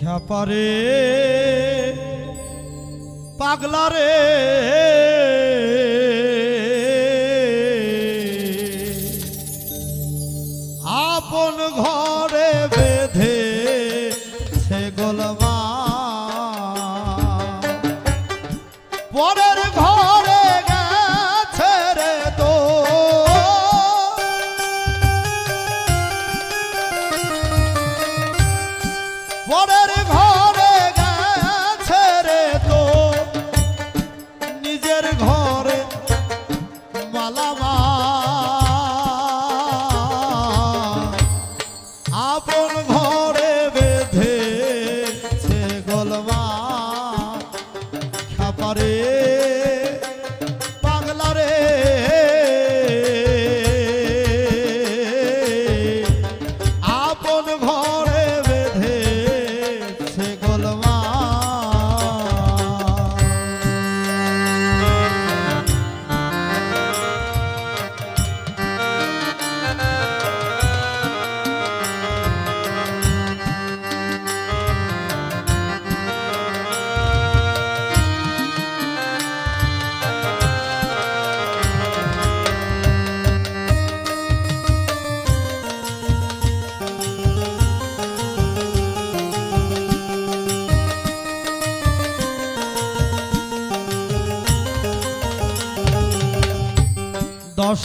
খ্যাপারে পাগলা রে। আপন ঘরে বেঁধে সে গোলমা পরের Mama.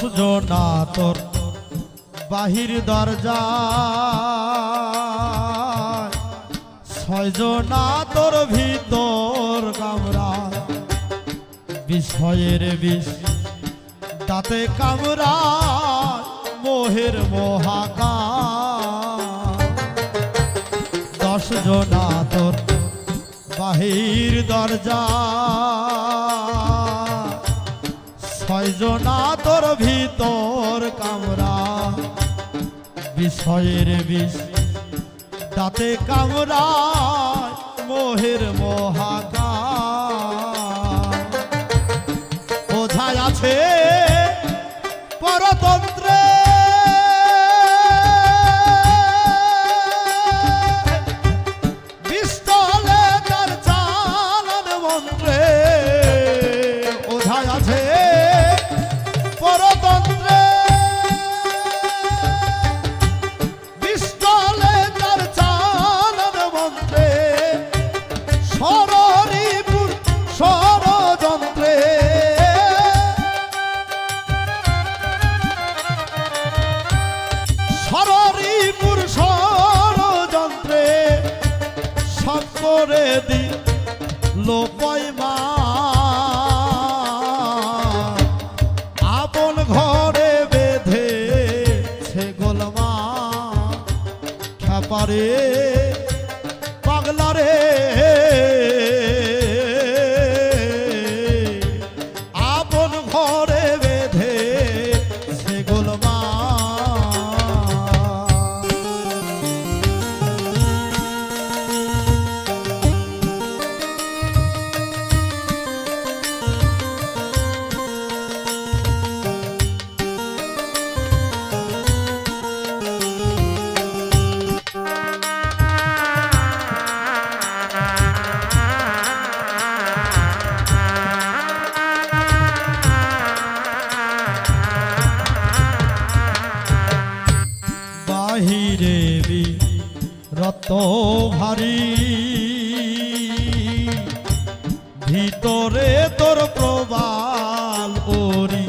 দশ জনা তোর বাহির দরজা। ছয় জনা তোর ভিতর কামরা। বিষয়ের বিষ তাতে কামরা, মোহের মহাকা দশ জনা তোর বাহির দরজা। ছয়জনা তোর ভিতর কামরা। বিষয়ের বিষ তাতে কামরা মোহের মহাকা বোঝায় আছে পরতন্ত্রে করে দি লোপয় মা। আপন ঘরে বেঁধে সে গোলমা খ্যাপারে আপন ঘরে ভিতরে তোর প্রবাল ওরি,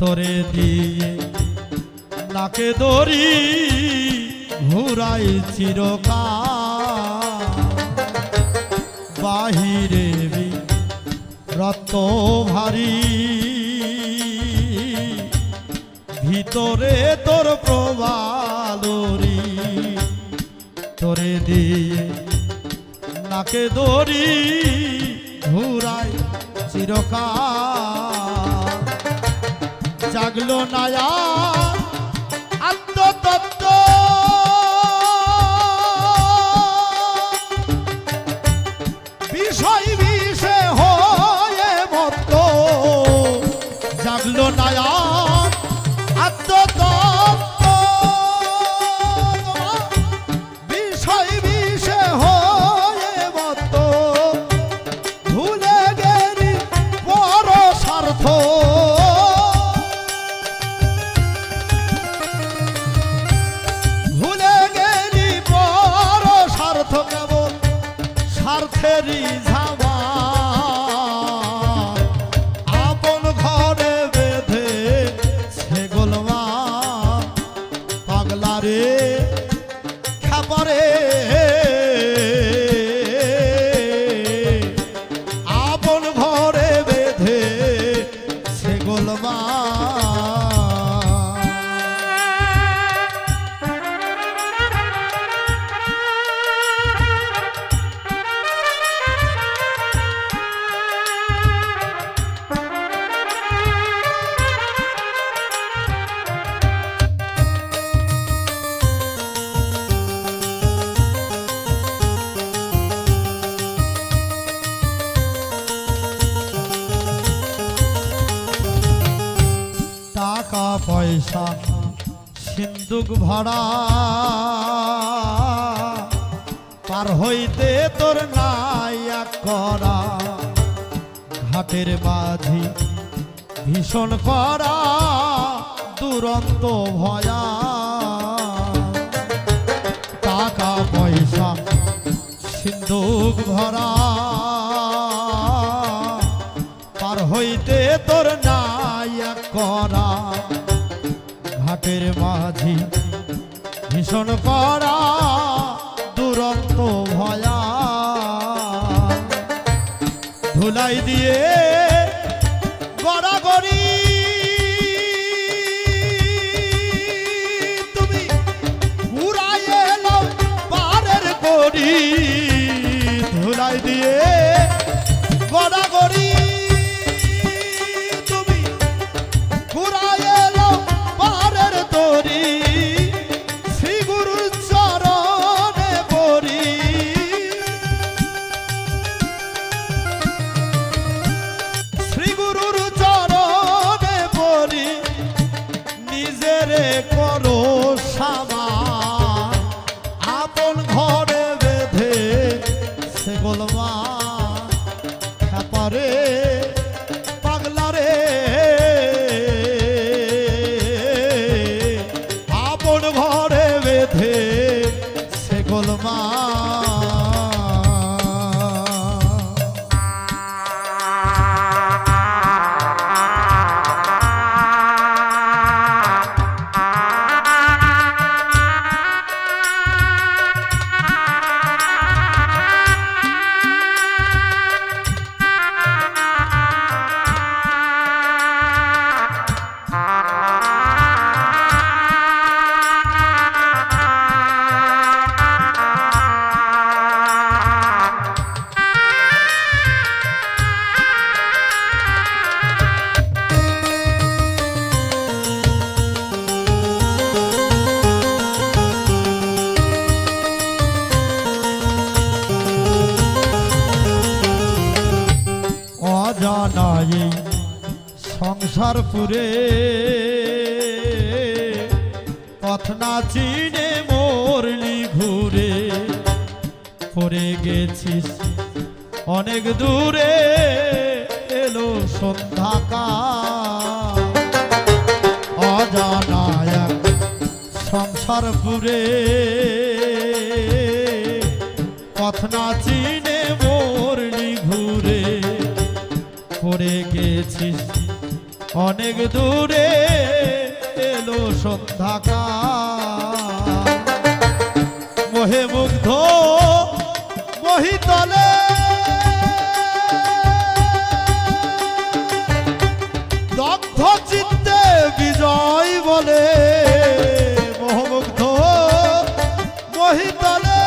তোরে দিয়ে নাকে দড়ি ঘুরাই চিরকা বাহিরে রত ভারী, ভিতরে তোর প্রবালরি তোরে দিয়ে নাকে দড়ি ঘুরাই চিরকা জাগলো নায়া পাগলা পয়সা সিন্দুক ভরা পার হইতে তোর নাই এক করা ঘাটের মাঝি ভীষণ করা দুরন্ত ভয়া। টাকা, পয়সা সিন্দুক ভরা পার হইতে তোর নাই ঘাটের মাঝি ভীষণ পড়া দুরন্ত ভয়া। ধুলাই দিয়ে গড়াগড়ি। তুমি উড়াই এলো পারের করি সংসার পুরে পথ না চিনে মরলি ঘুরে পড়ে গেছিস অনেক দূরে, এলো সন্ধ্যাকাল। অজানা সংসার পুরে। পথ না চিনে মরলি ঘুরে পড়ে গেছিস অনেক দূরে এলো সন্ধ্যাকাল। মোহে মুগ্ধ মহিতলে। দগ্ধ চিত্তে বিজয় বলে, মোহমুগ্ধ মহিতলে।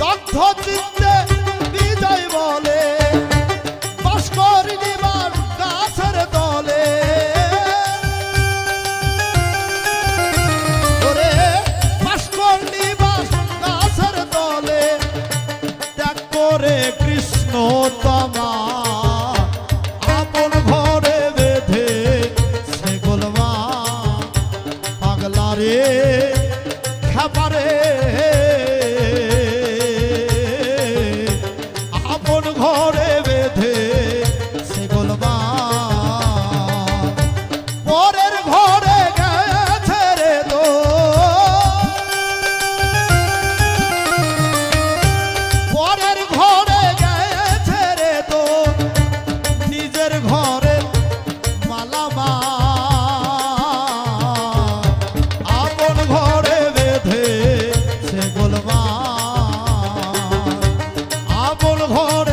দগ্ধ চিত্তে Lord